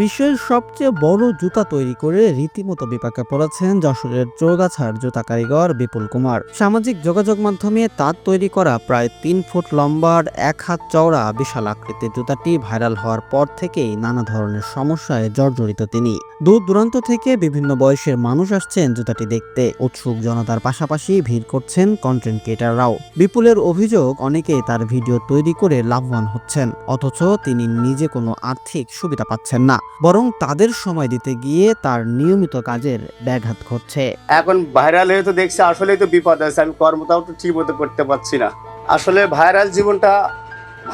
বিশ্বের সবচেয়ে বড় জুতা তৈরি করে রীতিমতো বিপাকে পড়েছেন যশোরের চৌগাছার জুতা কারিগর বিপুল কুমার। সামাজিক যোগাযোগ মাধ্যমে তার তৈরি করা প্রায় তিন ফুট লম্বার এক হাত চওড়া বিশাল আকৃতির জুতাটি ভাইরাল হওয়ার পর থেকেই নানা ধরনের সমস্যায় জর্জরিত তিনি। দূর দূরান্ত থেকে বিভিন্ন বয়সের মানুষ আসছেন জুতাটি দেখতে। উৎসুক জনতার পাশাপাশি ভিড় করছেন কন্টেন্ট ক্রিয়েটাররাও বিপুলের অভিযোগ, অনেকেই তার ভিডিও তৈরি করে লাভবান হচ্ছেন, অথচ তিনি নিজে কোনো আর্থিক সুবিধা পাচ্ছেন না। বরং তাদের সময় দিতে গিয়ে তার নিয়মিত কাজের ব্যাঘাত ঘটছে। এখন ভাইরাল হয়ে তো দেখছি, আসলেই তো বিপদ আছে। আমি কর্মটাও তো ঠিক মতো করতে পারছি না। আসলে ভাইরাল জীবনটা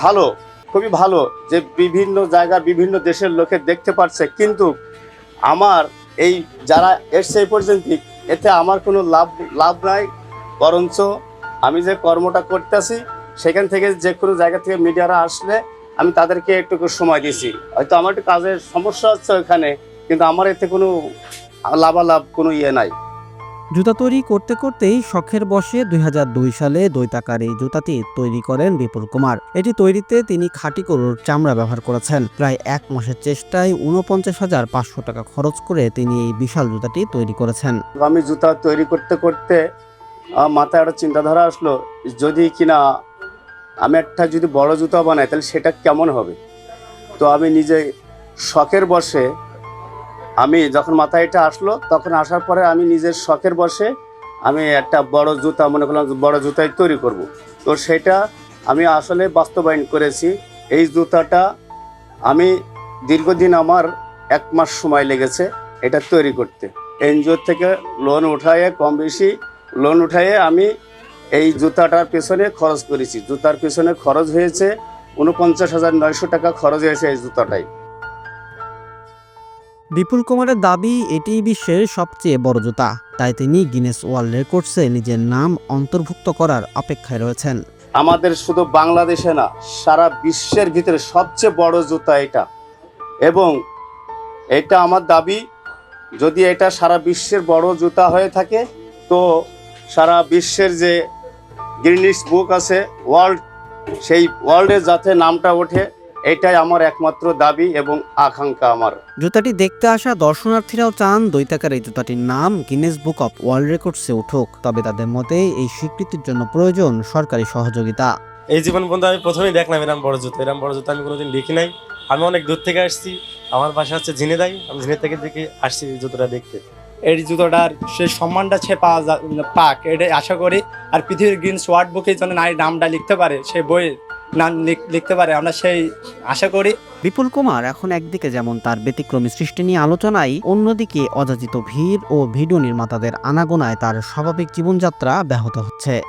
ভালো, খুবই ভালো যে বিভিন্ন জায়গার, বিভিন্ন দেশের লোকে দেখতে পারছে। কিন্তু আমার এই যারা এসছে এই পর্যন্ত এতে আমার কোনো লাভ লাভ নাই। বরঞ্চ আমি যে কর্মটা করতেছি, সেখান থেকে যে কোনো জায়গা থেকে মিডিয়ারা আসলে আমি তাদেরকে একটু সময় দিয়েছি। হয়তো আমার একটু কাজের সমস্যা হচ্ছে ওখানে কিন্তু আমার এতে কোনো লাভালাভ কোনো ইয়ে নাই। জুতা তৈরি করতে করতেই শখের বসে দুই হাজার দুই সালে দৈতাকার এই জুতাটি তৈরি করেন বিপুল কুমার। এটি তৈরিতে তিনি খাঁটি গরুর চামড়া ব্যবহার করেছেন। প্রায় এক মাসের চেষ্টায় উনপঞ্চাশ হাজার পাঁচশো টাকা খরচ করে তিনি এই বিশাল জুতাটি তৈরি করেছেন। আমি জুতা তৈরি করতে করতে মাথায় একটা চিন্তাধারা আসলো যদি কিনা আমি একটা যদি বড় জুতা বানাই, তাহলে সেটা কেমন হবে? তো আমি নিজে শখের বসে আমি যখন মাথায় এটা আসলো, তখন আসার পরে আমি নিজের শখের বসে আমি একটা বড় জুতা, মনে করলাম বড় জুতাই তৈরি করব। তো সেটা আমি আসলে বাস্তবায়ন করেছি। এই জুতাটা আমি দীর্ঘদিন আমার এক মাস সময় লেগেছে এটা তৈরি করতে। এনজিও থেকে লোন উঠায়ে কম বেশি লোন উঠায়ে আমি এই জুতাটার পেছনে খরচ করেছি। জুতার পেছনে খরচ হয়েছে উনপঞ্চাশ হাজার নয়শো টাকা খরচ হয়েছে এই জুতাটাই। বিপুল কুমারের দাবি এটিই বিশ্বের সবচেয়ে বড় জুতা। তাই তিনি গিনেস ওয়ার্ল্ড রেকর্ডসে নিজের নাম অন্তর্ভুক্ত করার অপেক্ষায় রয়েছেন। আমাদের শুধু বাংলাদেশে না সারা বিশ্বের ভিতরে সবচেয়ে বড় জুতা এটা। এবং এটা আমার দাবি যদি এটা সারা বিশ্বের বড় জুতা হয়ে থাকে তো সারা বিশ্বের যে গ্রিনিস বুক আছে ওয়ার্ল্ড সেই ওয়ার্ল্ডে যাতে নামটা ওঠে এটাই আমার একমাত্র দাবি এবং আকাঙ্ক্ষা আমার। জুতাটি দেখতে আসা দর্শনার্থীরাও চান দৈতাকার এই জুতাটির নাম গিনেস বুক অফ ওয়ার্ল্ড রেকর্ডসে উঠুক তবে তাদের মতে এই স্বীকৃতির জন্য প্রয়োজন সরকারি সহযোগিতা। এই জীবন বন্ধু আমি প্রথমেই দেখলাম এরম বড় জুতো। এরম বড় জুতো আমি কোনোদিন দেখি নাই। আমি অনেক দূর থেকে আসছি। আমার বাসা হচ্ছে ঝিনেদাই আমি ঝিনে থেকে দেখে আসছি এই জুতোটা দেখতে। এই জুতোটার সেই সম্মানটা সে পাওয়া পাক। এটাই আশা করি। আর পৃথিবীর গ্রিন ওয়ার্ড বুকে যেন নারীর নামটা লিখতে পারে সে বইয়ের নাম লিখ- লিখতে পারে, আমরা সেই আশা করি। বিপুল কুমার এখন একদিকে যেমন তার ব্যতিক্রমী সৃষ্টি নিয়ে আলোচনায় অন্যদিকে অযাচিত ভিড় ও ভিডিও নির্মাতাদের আনাগোনায় তার স্বাভাবিক জীবনযাত্রা ব্যাহত হচ্ছে।